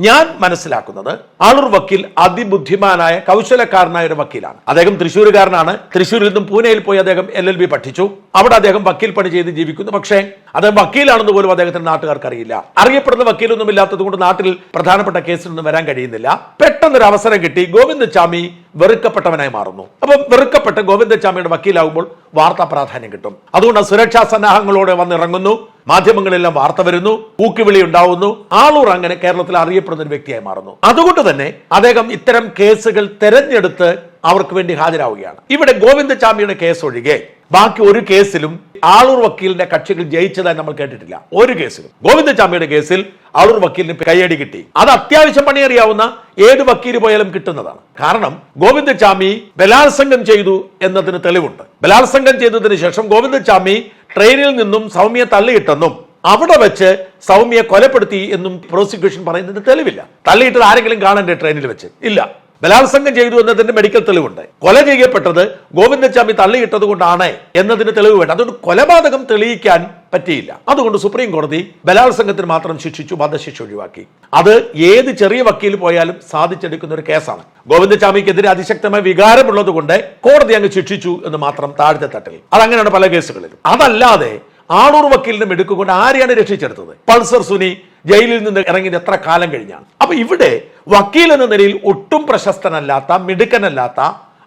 ഞാൻ മനസ്സിലാക്കുന്നത് ആളൂർ വക്കീൽ അതിബുദ്ധിമാനായ കൗശലക്കാരനായ ഒരു വക്കീലാണ്. അദ്ദേഹം തൃശ്ശൂരുകാരനാണ്. തൃശ്ശൂരിൽ നിന്നും പൂനെയിൽ പോയി അദ്ദേഹം എൽ എൽ ബി പഠിച്ചു. അവിടെ അദ്ദേഹം വക്കീൽ പണി ചെയ്ത് ജീവിക്കുന്നു. പക്ഷേ അദ്ദേഹം വക്കീലാണെന്ന് പോലും അദ്ദേഹത്തിന് നാട്ടുകാർക്ക് അറിയില്ല അറിയപ്പെടുന്ന വക്കീലൊന്നും ഇല്ലാത്തത് കൊണ്ട് നാട്ടിൽ പ്രധാനപ്പെട്ട കേസിലൊന്നും വരാൻ കഴിയുന്നില്ല. പെട്ടെന്നൊരു അവസരം കിട്ടി. ഗോവിന്ദചാമി വെറുക്കപ്പെട്ടവനായി മാറുന്നു. അപ്പം വെറുക്കപ്പെട്ട് ഗോവിന്ദചാമിയുടെ വക്കീലാകുമ്പോൾ വാർത്താ പ്രാധാന്യം കിട്ടും. അതുകൊണ്ട് സുരക്ഷാ സന്നാഹങ്ങളോടെ വന്നിറങ്ങുന്നു. മാധ്യമങ്ങളെല്ലാം വാർത്ത വരുന്നു. ഊക്കുവിളി ഉണ്ടാവുന്നു. ആളൂർ അങ്ങനെ കേരളത്തിൽ അറിയപ്പെടുന്ന ഒരു വ്യക്തിയായി മാറുന്നു. അതുകൊണ്ട് തന്നെ അദ്ദേഹം ഇത്തരം കേസുകൾ തെരഞ്ഞെടുത്ത് അവർക്ക് വേണ്ടി ഹാജരാവുകയാണ്. ഇവിടെ ഗോവിന്ദചാമിയുടെ കേസ് ഒഴികെ ബാക്കി ഒരു കേസിലും ആളൂർ വക്കീലിന്റെ കക്ഷികൾ ജയിച്ചതായി നമ്മൾ കേട്ടിട്ടില്ല. ഒരു കേസിലും. ഗോവിന്ദചാമിയുടെ കേസിൽ ആളൂർ വക്കീലിന് കൈയടി കിട്ടി. അത് അത്യാവശ്യം പണിയറിയാവുന്ന ഏത് വക്കീൽ പോയാലും കിട്ടുന്നതാണ്. കാരണം ഗോവിന്ദചാമി ബലാത്സംഗം ചെയ്തു എന്നതിന് തെളിവുണ്ട്. ബലാത്സംഗം ചെയ്തതിന് ശേഷം ഗോവിന്ദചാമി ട്രെയിനിൽ നിന്നും സൗമ്യ തള്ളിയിട്ടെന്നും അവിടെ വെച്ച് സൗമ്യയെ കൊലപ്പെടുത്തി എന്നും പ്രോസിക്യൂഷൻ പറയുന്നതിന് തെളിവില്ല. തള്ളിയിട്ടത് ആരെങ്കിലും കാണണ്ടേ ട്രെയിനിൽ വെച്ച്? ഇല്ല. ബലാത്സംഗം ചെയ്തു എന്നതിന്റെ മെഡിക്കൽ തെളിവുണ്ട്. കൊല ചെയ്യപ്പെട്ടത് ഗോവിന്ദസ്വാമി തള്ളിയിട്ടത് കൊണ്ടാണ് എന്നതിന് തെളിവ് വേണ്ട അതുകൊണ്ട് കൊലപാതകം തെളിയിക്കാൻ പറ്റിയില്ല. അതുകൊണ്ട് സുപ്രീം കോടതി ബലാത്സംഗത്തിന് മാത്രം ശിക്ഷിച്ചു വധശിക്ഷ ഒഴിവാക്കി. അത് ഏത് ചെറിയ വക്കീൽ പോയാലും സാധിച്ചെടുക്കുന്ന ഒരു കേസാണ്. ഗോവിന്ദസ്വാമിക്കെതിരെ അതിശക്തമായ വികാരമുള്ളത് കൊണ്ട് കോടതി അങ്ങ് ശിക്ഷിച്ചു എന്ന് മാത്രം താഴത്തെ തട്ടിൽ. അതങ്ങനെയാണ് പല കേസുകളിലും. അതല്ലാതെ ആളൂർ വക്കീലിനും എടുക്കൊണ്ട് ആരെയാണ് രക്ഷിച്ചെടുത്തത്? പൾസർ സുനി ജയിലിൽ നിന്ന് ഇറങ്ങിയത് എത്ര കാലം കഴിഞ്ഞാണ് അപ്പൊ ഇവിടെ വക്കീൽ എന്ന നിലയിൽ ഒട്ടും പ്രശസ്തനല്ലാത്ത മിടുക്കനല്ലാത്ത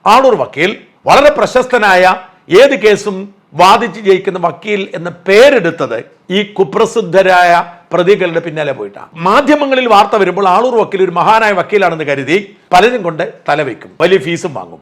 ആളൂർ വക്കീൽ വളരെ പ്രശസ്തനായ ഏത് കേസും വാദിച്ച് ജയിക്കുന്ന വക്കീൽ എന്ന പേരെടുത്തത് ഈ കുപ്രസിദ്ധരായ പ്രതികളുടെ പിന്നാലെ പോയിട്ടാണ് മാധ്യമങ്ങളിൽ വാർത്ത വരുമ്പോൾ ആളൂർ വക്കീൽ ഒരു മഹാനായ വക്കീലാണെന്ന് കരുതി പലരും കൊണ്ട് തലവെക്കും വലിയ ഫീസും വാങ്ങും.